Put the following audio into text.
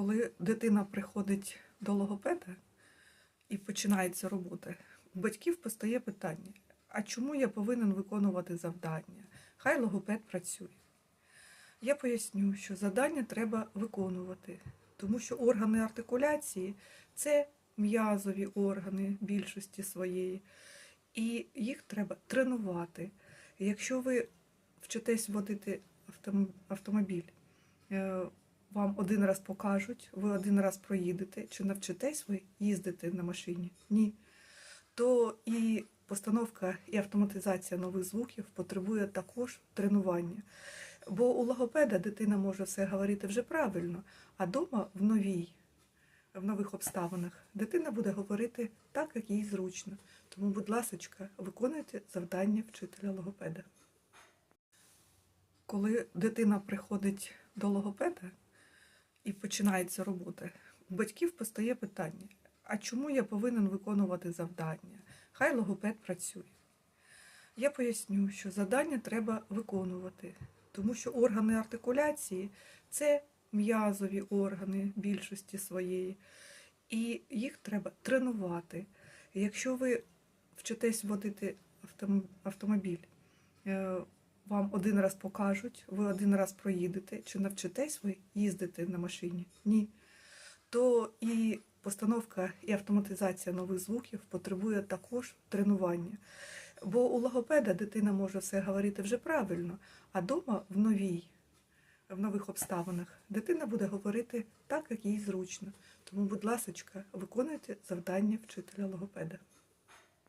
коли дитина приходить до логопеда і починається робота, у батьків постає питання: а чому я повинен виконувати завдання? Хай логопед працює. Я поясню, що завдання треба виконувати, тому що органи артикуляції це м'язові органи більшості своєї, і їх треба тренувати. Якщо ви вчитесь водити автомобіль, е, вам один раз покажуть, ви один раз проїдете, чи навчитесь ви їздити на машині? Ні. То і постановка і автоматизація нових звуків потребує також тренування. Бо у логопеда дитина може все говорити вже правильно, а вдома в новій, в нових обставинах дитина буде говорити так, як їй зручно. Тому, будь ласочка, виконуйте завдання вчителя логопеда. Коли дитина приходить до логопеда і починається робота, у батьків постає питання: а чому я повинен виконувати завдання? Хай логопед працює. Я поясню, що завдання треба виконувати, тому що органи артикуляції це м'язові органи більшості своєї, і їх треба тренувати. Якщо ви вчитесь водити автомобіль, е, вам один раз покажуть, ви один раз проїдете, чи навчитесь ви їздити на машині? Ні. То і постановка і автоматизація нових звуків потребує також тренування. Бо у логопеда дитина може все говорити вже правильно, а вдома в новій, в нових обставинах дитина буде говорити так, як їй зручно. Тому, будь ласочка, виконуйте завдання вчителя логопеда.